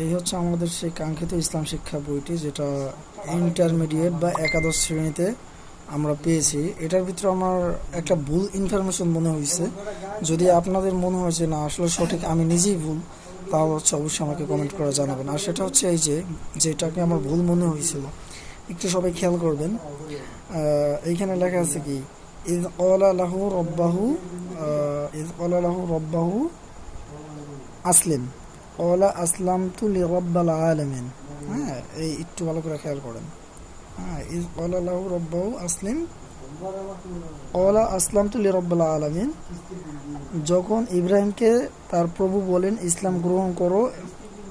এই হচ্ছে আমাদের সেই কাঙ্ক্ষিত ইসলাম শিক্ষা বইটি, যেটা ইন্টারমিডিয়েট বা একাদশ শ্রেণীতে আমরা পেয়েছি। এটার ভিতরে আমার একটা ভুল ইনফরমেশন মনে হয়েছে। যদি আপনাদের মনে হয়েছে না, আসলে সঠিক, আমি নিজেই ভুল তাহলে হচ্ছে অবশ্যই আমাকে কমেন্ট করে জানাবেন। আর সেটা হচ্ছে এই যে, যেটাকে আমার ভুল মনে হয়েছিল, একটু সবাই খেয়াল করবেন। এইখানে লেখা আছে কি, ইদ অলা লাহু রব্বাহু ইদ অলা লাহু রব্বাহু আসলিম ওলা আসলাম তু লিরব্বাল আলামিন হ্যাঁ এই একটু ভালো করে খেয়াল করেন। হ্যাঁ ইজ ওলা লাহু রব্বাহু আসলিম ওলা আসলাম তু লিরব্বাল আলামিন যখন ইব্রাহিমকে তার প্রভু বলেন, ইসলাম গ্রহণ করো,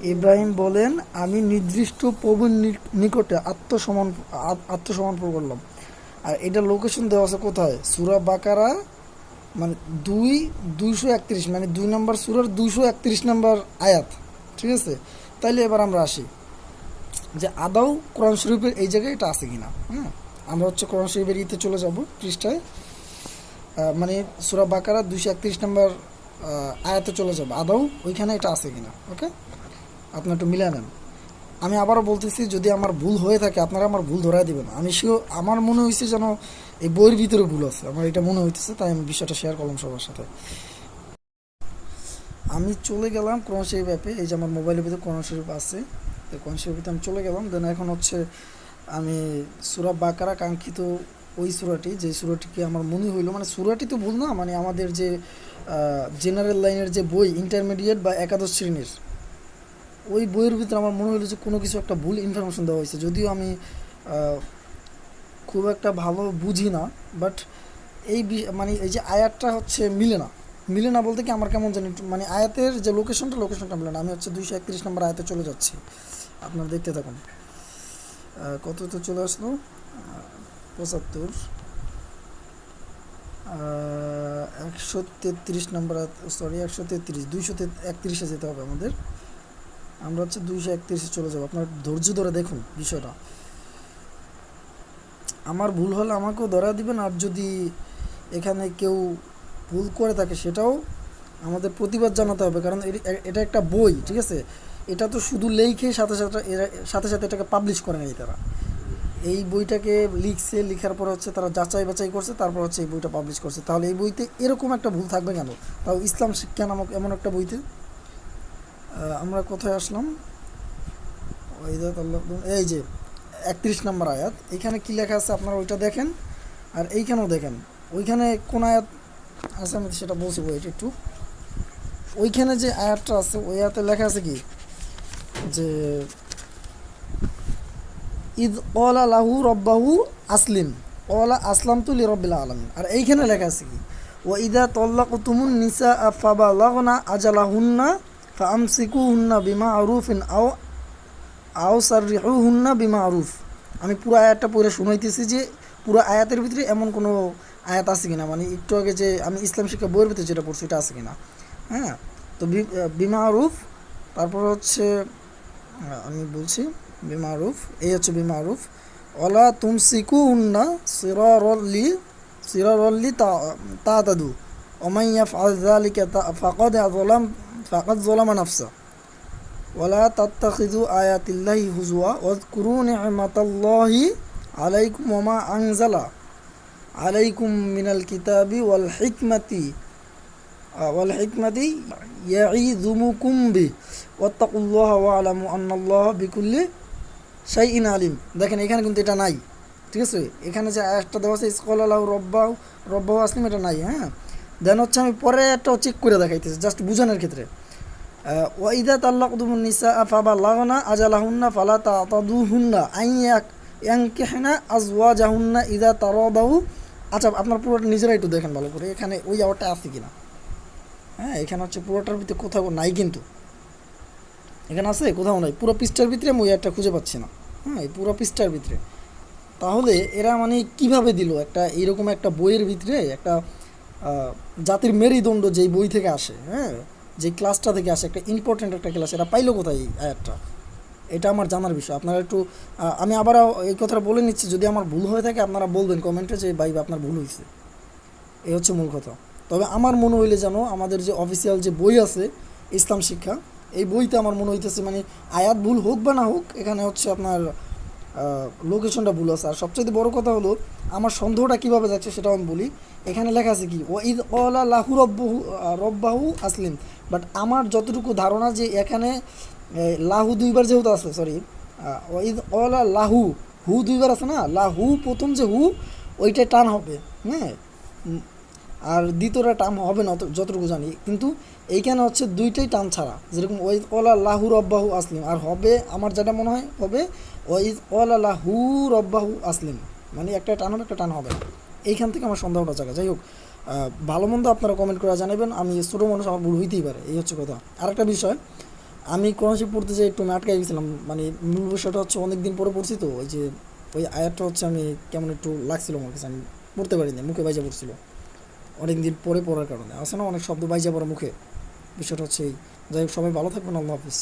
ইব্রাহিম বলেন, আমি নির্দিষ্ট প্রভুর নিকটে আত্মসমান আ- আত্মসমর্পণ করলাম। আর এটা লোকেশন দেওয়া আছে কোথায়? সুরা বাকারা মানে দুই, দুইশো একত্রিশ মানে দুই নম্বর সুরার দুইশো একত্রিশ নম্বর আয়াত, ঠিক আছে? তাইলে এবার আমরা আসি যে আদাও কোরআন শরীফের এই জায়গায় এটা আছে কিনা হ্যাঁ? আমরা হচ্ছে কোরআন শরীফের ইতে চলে যাব পৃষ্ঠায়। মানে সুরা বাকারা দুইশো একত্রিশ নম্বর আয়াতে চলে যাব। আদাও ওইখানে এটা আছে কিনা, ওকে? আপনি একটু মিলে নেন। আমি আবারও বলতেছি, যদি আমার ভুল হয়ে থাকে, আপনারা আমার ভুল ধরাই দিবেন। আমি শিও আমার মনে হয়েছে যেন এই বইয়ের ভিতরে ভুল আছে। আমার এটা মনে হইতেছে, তাই আমি বিষয়টা শেয়ার করলাম সবার সাথে। আমি চলে গেলাম কোরআন শরীফ অ্যাপে এই যে আমার মোবাইলের ভিতরে কোরআন শরীফ আছে। তো কোরআন শরীফে আমি চলে গেলাম। দেন এখন হচ্ছে আমি সুরা বাকারা কাঙ্ক্ষিত ওই সুরাটি, যে সুরাটিকে আমার মনে হইল। মানে সুরাটি তো ভুল না মানে আমাদের যে জেনারেল লাইনের যে বই ইন্টারমিডিয়েট বা একাদশ শ্রেণির ওই বইয়ের ভিতরে আমার মনে হলো যে কোনো কিছু একটা ভুল ইনফরমেশন দেওয়া হয়েছে। যদিও আমি খুব একটা ভালো বুঝি না বাট এই মানে এই যে আয়াতটা হচ্ছে মিলে না। মিলে না বলতে কি আমার কেমন জানি মানে আয়াতের যে লোকেশনটা লোকেশনটা মিলে না। আমি হচ্ছে দুইশো একত্রিশ নম্বর আয়াতে চলে যাচ্ছি। আপনারা দেখতে থাকুন। কত তো চলে আসলো? পঁচাত্তর। একশো তেত্রিশ নম্বর সরি একশো তেত্রিশ, দুইশো একত্রিশে যেতে হবে আমাদের। আমরা হচ্ছে দুইশো একত্রিশে চলে যাব। আপনার ধৈর্য ধরে দেখুন বিষয়টা। আমার ভুল হলে আমাকেও ধরা দিবেন, আর যদি এখানে কেউ ভুল করে থাকে সেটাও আমাদের প্রতিবাদ জানাতে হবে, কারণ এটা একটা বই, ঠিক আছে? এটা তো শুধু লেখে সাথে সাথে সাথে সাথে এটাকে পাবলিশ করে নেই তারা। এই বইটাকে লিখছে, লিখার পর হচ্ছে তারা যাচাই বাছাই করছে, তারপর হচ্ছে এই বইটা পাবলিশ করছে। তাহলে এই বইতে এরকম একটা ভুল থাকবে কেন? তাও ইসলাম শিক্ষা নামক এমন একটা বইতে আমরা কোথায় আসলাম? এই যে একত্রিশ নম্বর আয়াত, এখানে কি লেখা আছে আপনারা ওইটা দেখেন? আর এইখানেও দেখেন, ওইখানে কোন আয়াত আছে আমি সেটা বলছি ওইটা একটু। ওইখানে যে আয়াতটা আছে, ওই আয়াতে লেখা আছে কি? যে ঈদ ওলা লাহু রব্বাহু আসলিম ওলা আসলাম তুলি রব্বিল আলমিন। আর এইখানে লেখা আছে কি? ও ইদা তল্লাক তুমুন নিসা ফাবা লাগনা আজালা হুন্না ফা আমসিকু হুন্না বিমা আরুফিন আও আও সারিহু হুন্না বিমা আরুফ আমি পুরো আয়াতটা পড়ে শুনাইতেছি যে, পুরো আয়াতের ভিতরে এমন কোনো আয়াত আছে কিনা? মানে একটু আগে যে আমি ইসলাম শিক্ষা বইয়ের ভিতরে যেটা পড়ছি এটা আছে কিনা? হ্যাঁ? তো বিমা আরুফ তারপর হচ্ছে আমি বলছি বিমা আরুফ এই হচ্ছে বিমা আরুফ ওলা তুমসিকু হুন্না সিরারল্লি সিরারল্লি তা, তাতাদু। ওমাইয়া ফাল যালিকা ফাকাদ যলাম ফাকাত জলামা নাফসা ওয়ালা তাত্তাখিজু আয়াতিল্লাহি হুজুয়া ওয়াজকুরু নি'মাতাল্লাহি আলাইকুম ওমা আংজালা আলাইকুম মিনাল কিতাবি ওয়াল হিকমাতি ওয়াল হিকমাতি ইয়াইযুমুকুম বি ওয়াত্তাকুল্লাহা ওয়া'লামু আন্নাল্লাহা বিকুল্লি শাইইন আলিম দেখেন, এখানে কিন্তু এটা নাই। ঠিক আছে? এখানে যে একটা দেওয়া আছে ইসকল আলাহ রব্বাহ রব্বাউ আসলিম এটা নাই হ্যাঁ? দেন হচ্ছে আমি পরে একটা চেক করে দেখাইতেছি জাস্ট বুঝানোর ক্ষেত্রে। ওয়াইদা তাল্লাকুমুন নিসা ফাবা লাগনা আজালাহুন্না ফালা তাতাদুহুন্না আইয়াক ইয়াংকিহনা আজওয়াজাহুন্না ইদা তারাদাউ। আচ্ছা আপনার পুরোটা নিজেরা একটু দেখেন ভালো করে, এখানে ওই আওয়ারটা আছে কিনা? হ্যাঁ এখানে হচ্ছে পুরোটার ভিতরে কোথাও নাই কিন্তু। এখানে আছে? কোথাও নাই। পুরো পৃষ্ঠার ভিতরে আমি ওই একটা খুঁজে পাচ্ছি না। হ্যাঁ এই পুরো পৃষ্ঠার ভিতরে। তাহলে এরা মানে কীভাবে দিল? একটা, এইরকম একটা বইয়ের ভিতরে একটা জাতির মেরুদণ্ড যেই বই থেকে আসে হ্যাঁ যে ক্লাসটা থেকে আসে, একটা ইম্পর্ট্যান্ট একটা ক্লাস এটা পাইলো কোথায় এই আয়াতটা? এটা আমার জানার বিষয়। আপনারা একটু আমি আবার এই কথাটা বলে নিচ্ছি, যদি আমার ভুল হয়ে থাকে, আপনারা বলবেন কমেন্টে যে, ভাই, আপনার ভুল হয়েছে এই হচ্ছে মূল কথা। তবে আমার মনে হইলে যেন আমাদের যে অফিসিয়াল যে বই আছে, ইসলাম শিক্ষা, এই বইতে আমার মনে হইতেছে মানে আয়াত ভুল হোক বা না হোক, এখানে হচ্ছে আপনার লোকেশনটা ভুল আছে। আর সবচেয়ে বড় কথা হলো, আমার সন্দেহটা কীভাবে যাচ্ছে সেটাও আমি বলি। এখানে লেখা আছে কি ও ঈদ অলা লাহু রব্বাহু রব্বাহু আসলিম। বাট আমার যতটুকু ধারণা যে এখানে লাহু দুইবার যেহেতু আছে সরি ও ঈদ অলা লাহু। হু দুইবার আছে না? লাহু প্রথম যে হু, ওইটাই টান হবে। হ্যাঁ? আর দ্বিতীয়টা টান হবে না যতটুকু জানি। কিন্তু এইখানে হচ্ছে দুইটাই টান ছাড়া। যেরকম ওই ওলা লাহু রব্বাহু আসলিম। আর হবে, আমার যেটা মনে হয়, হবে ওই ওলা লাহু রব্বাহু আসলিম। মানে একটা টান হবে, একটা টান হবে এইখান থেকে আমার সন্দেহটা জায়গা যাই হোক ভালো মন্দ আপনারা কমেন্ট করে জানাবেন। আমি ছোটো মানুষ, আমার ভুল হইতেই পারে। এই হচ্ছে কথা। আরেকটা বিষয়, আমি কোরআনশিপ পড়তে যে একটু আটকাই গেছিলাম মানে মূল বিষয়টা হচ্ছে অনেক দিন পরে পড়ছি তো, ওই যে ওই আয়াতটা হচ্ছে আমি কেমন একটু লাগছিল আমার কাছে, আমি পড়তে পারিনি, মুখে বাইজা পড়ছিল। অনেক দিন পরে পড়ার কারণে। আছে না অনেক শব্দ বাইজা পড়া মুখে। বিষয়টা হচ্ছে এই। যাই হোক, সবাই ভালো থাকবেন, আল্লাহ হাফিজ।